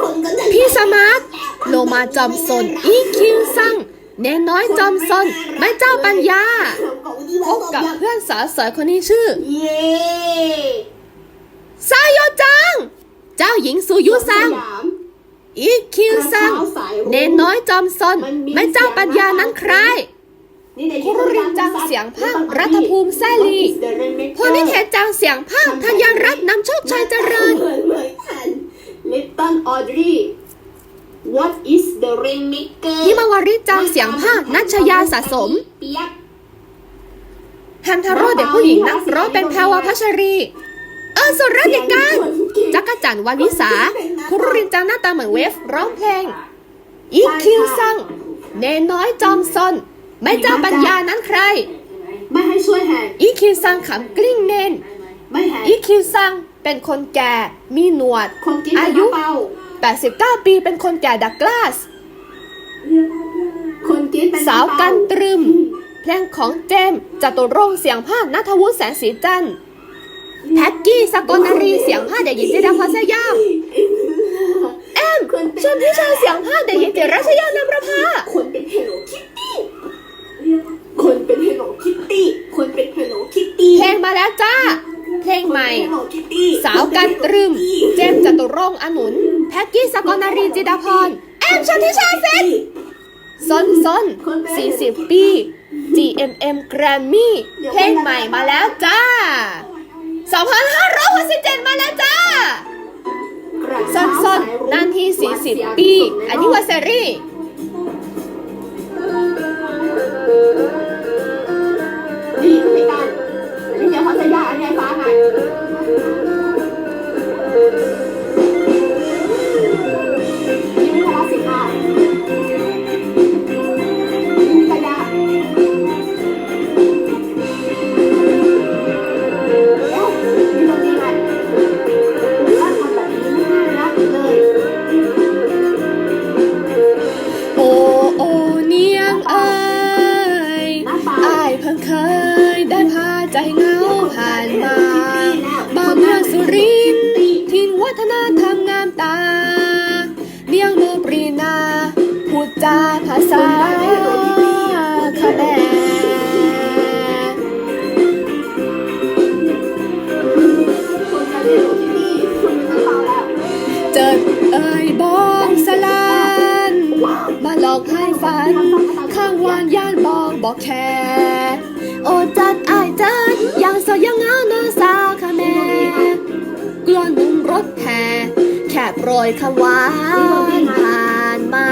คนก็จะพี่สมาร์ทโลมาจอมซนอีคิวซังเนนน้อยจอมซนแม่เจ้าปัญญาพบกับเพื่อนสาวสวยคนนี้ชื่อเย้ซาโยจัง เจ้าหญิงซูยุซังอีคิวซังเนนน้อยจอมซนแม่เจ้าปัญญานั้นใครคุรุรินจังเสียงภาครัฐภูมิแซลีพอนิเทศจังเสียงภาคธัญรัตน์นำโชคชัยเจริญ Little Audrey What is the rainmaker ฮิมาวาริจังเสียงภาคนัชยาสะสมเปียกฮันทาโร่เด็กผู้หญิงนักร้องเป็นแพรวาพัชรี เออสุรเด็กการจักรจันทร์วานิสา คุรุรินจังหน้าตาเหมือนเวฟร้องเพลง อีคิวซัง เนนน้อยจอมซนแม่เจ้าปัญญานั้นใคร ไม่ให้ช่วยแหกอีคิวซังขำกลิ้งเนน ไม่แหกอีคิวซังเป็นคนแก่มีหนวด คนกินอายุ เป้า89 ปีเป็นคนแก่ดักกลาส คนกินเป็นสาวกันตรึม เพลงของเจมส์จตุรงค์เสียงภาคนัทวุฒิแสงสีจันทร์แท็กกี้สกลนารีเสียงภาคเด็กหญิงเจดาพรสยามแอมชนทิชาเสียงภาคเด็กหญิงเจรัชยานามประภาคนเป็น Hello Kitty คนเป็น Hello Kitty คนเป็น Hello Kitty เพลงมาแล้วจ้าเพ ลงใหม่ Hello Kitty สาวกันตรึม เจมส์จตุรงค์อนุนแท็กกี้สกลนารีจิดาพร แอมชนทิชาเซนซนซน40ปี GMM Grammy เพลงใหม่มาแล้วจ้า 2,567 มาแล้วจ้าซอนซอนนานที่ 40 ปี อันนี้ว่าเซรี่ อั จาภาษาคาแบคนไทยที่อยู่ที่นี่คุณมีน้ำตาแล้วเจิดเอ่ยบองสลานมาหลอกให้ฝัน ข้างวานย่านบองบอกแค่โอจัดอายจัดยังสดยังงามนาสาวค่ะแม่กลัวหนุ่มรถแห่แค่โปรยคำหวานผ่านมา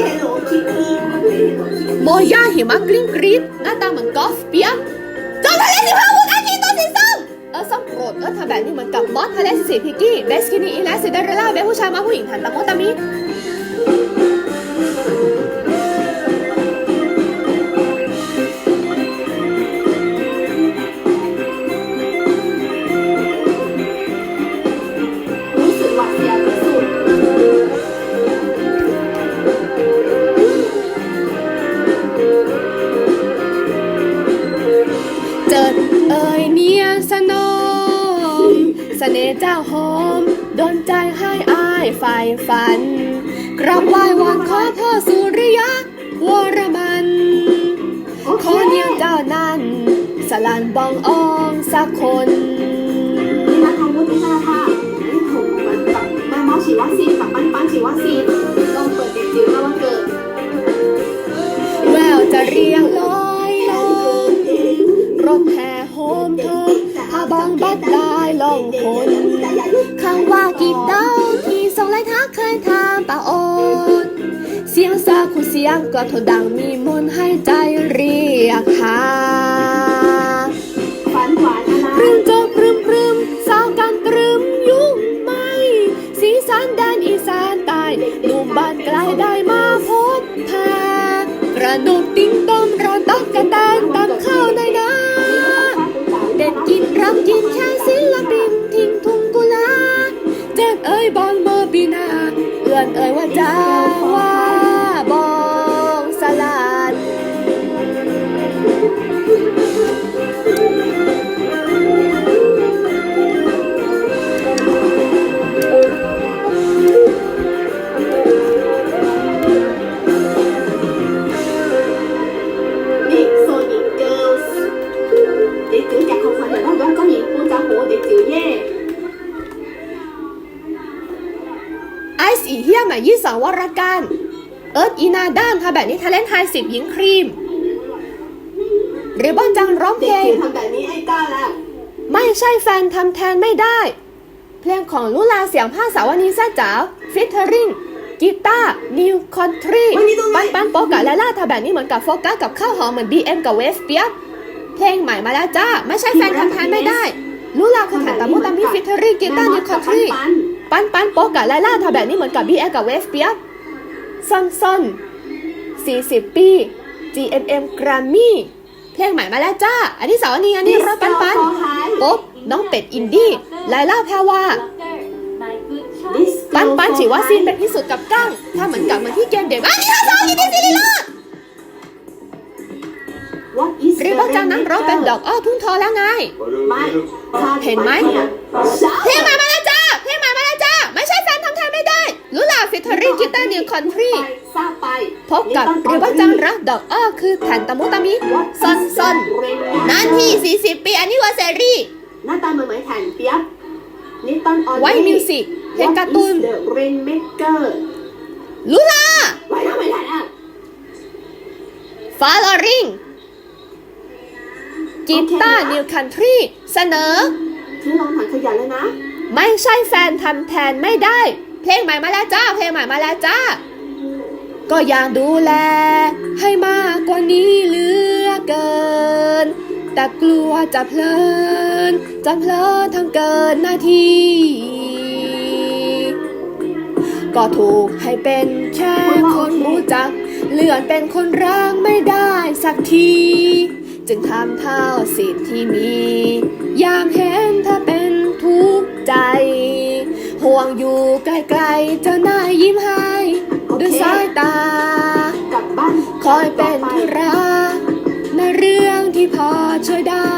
คนกันไม่ให้หลงคิดดีคนไม่ให้หลงคิดดีโมย่าหิมะกริ้งกรีดหน้าตาเหมือนกอล์ฟเปียจอมทะเลสิพาวุ้นอาชีตัวสีส้มเออส้มโปรดเออทำแบบนี้เหมือนกับบอสทะเลสีพิกกี้เบสคินี่อีแลสซิเดอเรลล่าเบสผู้ชายมาผู้หญิงหันตะโมตะมิ สน่ห์เจ้าหอมโดนใจให้อายไฟฝัน กราบไหว้วอนขอพ่อสุริยะวรมัน ขอเนียงเจ้านั้น สลันบองอองสักคนนี่นะทางวุฒินาค่ะนี่ถูกมันกับแม่หมอฉีดวัคซีนกับปั้นปั้นฉีดวัคซีนต้องเปิดเด็กจิ๋วแล้ววันเกิดแววจะเรียงลอยลงรถแห่โฮมเธอพาบองบัดลา ยลองพนคำว่ากีบเต้าที่ส่งไลทักเคยทำป่าโอดเสียงซาคุเสียงก็ทนดังมีมนให้ใจรี เอ่ยว่าจ้า ฮียใหม่ยี่สองวรการเอิร์ธอีนาด้านทำแบบนี้ทาเลนไทยสิบหญิงครีมหรือบอนจังร้องเพเด็ลกงจิ๋วทำแบบนี้ไอ้ก้าแล้วไม่ใช่แฟนทำแทนไม่ได้ เพลงของลุลาเสียงผ้าสาวนีแซ่จ๋าฟิทเทอริงกีตาร์นิวคอนทรีปันปันโปกะและล่าทำแบบนี้เหมือนกับโฟกัสกับข้าวหอมเหมือน BM กับเวสเปียสเพลงใหม่มาแล้วจ้า ไม่ใช่แฟนทำแทนไม่ได้ลุลาคือฐานตามุตามิฟิทเทอริงกีตาร์นิวคอนทรี ปันปันปันโป๊กกับไลล่าทำแบบนี้เหมือนกับ BL กับเวฟเปียกซอนซอน40 ปี GMM Grammy เพลงใหม่มาแล้วจ้า อันนี้สาวอันนี้อันนี้รถปันปันโป๊บน้องเป็ดอินดี้ไลล่าแพรวาปันปันฉีว่าซีนเป็นที่สุดกับกั้งถ้าเหมือนกับเหมือนที่เกมเด็กอันนี้สาวอันนี้นี่สิลิลาหรือว่าจังนั้นร้องเป็นดอกอ้อทุ่งทอแล้วไงไม่เห็นไหมเพลงใหม่มา รีกีตาร์นิวคอนทรีพบกับหรือว่าจังรักดอกอ้อคือแผ่นตะมุตะมิซอนซอนนั่นที่ 40 ปีอันนี้ว่าเซรีหน้าตาเหมือนไหมแทนเปียบนี่ต้นออนไว้มิวสิกเพลงการ์ตูนเดอะเรนเมเกอร์ลุลาไว้แล้วไมล้วฟาลอริงกีตาร์นิวคันทรีเสนอที่ลงถังขยะเลยนะ ไม่ใช่แฟนทำแทนไม่ได้ เพลงใหม่มาแล้วจ้า เพลงใหม่มาแล้วจ้า ก็อยากดูแล ให้มากกว่านี้เหลือเกิน แต่กลัวจะเพลินจะเพลินทำเกินหน้าที่ ก็ถูกให้เป็นแค่คนรู้จัก เลื่อนเป็นคนรักไม่ได้สักที จึงทำเท่าสิทธิ์ที่มี ยามเห็นเธอเป็นทุกข์ใจ ห่วงอยู่ไกลๆเจะหน้ายิ้มให้ด้วยสายตา คอยเป็นที่รักในเรื่องที่พอช่วยได้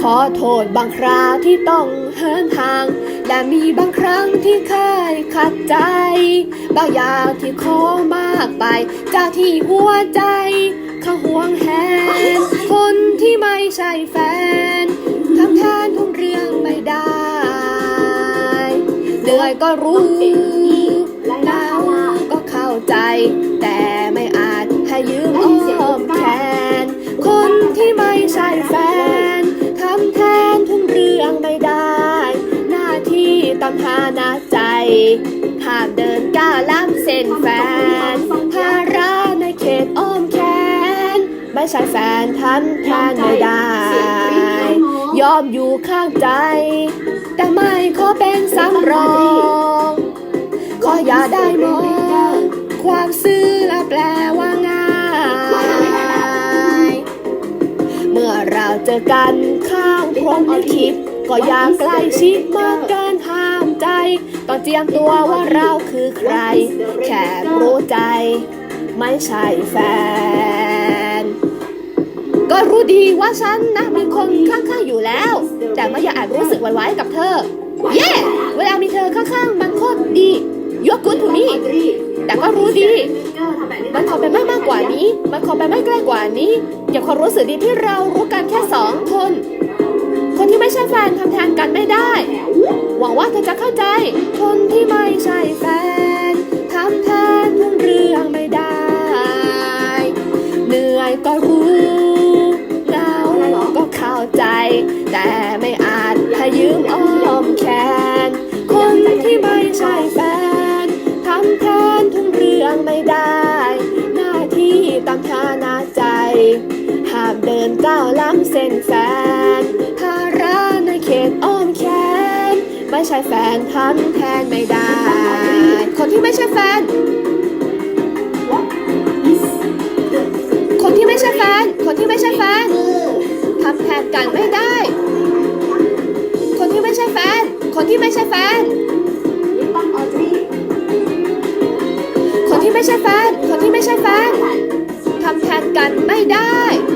ขอโทษบางคราวที่ต้องเหินทาง และมีบางครั้งที่เคยขัดใจ บางอย่างที่ขอมากไป จากที่หัวใจเขาห่วงแหนคนที่ไม่ใช่แฟน อยก็รู้แล้วก็เข้าใจ แต่ไม่อาจให้ยืมอ้อมแขน คนที่ไม่ใช่แฟนทำแทนทุกเรื่องไม่ได้ หน้าที่ต้องหาหน้าใจห้ามเดินก้าวล้ำเส้นแฟนภาระในเขตอ้อมแขน ไม่ใช่แฟนทำแทนไม่ได้ ยอมอยู่ข้างใจ แต่ไม่ขอเป็นสำรองขออย่าได้มอง ความซื่อและแปลว่าง่าย เมื่อเราเจอกันข้างพรหมลิขิตก็อย่าใกล้ชิดมากเกินห้ามใจต้องเจียมตัวว่าเราคือใคร แค่รู้ใจ ไม่ใช่แฟน ก็รู้ดีว่าฉันนะมีคนข้างๆอยู่แล้ว แต่ไม่อยากแอบรู้สึกหวั่นไหวกับเธอ เย้เวลามีเธอข้างๆมันโคตรดียกกุนทูนี่แต่ก็รู้ดี มันขอเป็นไม่มากกว่านี้ มันขอเป็นไม่ใกล้กว่านี้อย่าความรู้สึกดีที่เรารู้กันแค่สองคน คนที่ไม่ใช่แฟนทำแทนกันไม่ได้ หวังว่าเธอจะเข้าใจ คนที่ไม่ใช่แฟนทำแทนทุกเรื่องไม่ได้ เหนื่อยก็รู้ หากเดินก้าวล้ำเส้นแฟนภาระในเขตอ้อมแขน ไม่ใช่แฟนทำแทนไม่ได้ คนที่ไม่ใช่แฟน คนที่ไม่ใช่แฟน คนที่ไม่ใช่แฟนทำแทนกันไม่ได้ คนที่ไม่ใช่แฟน คนที่ไม่ใช่แฟนคนที่ไม่ใช่แฟน คนที่ไม่ใช่แฟน ทำแทนกันไม่ได้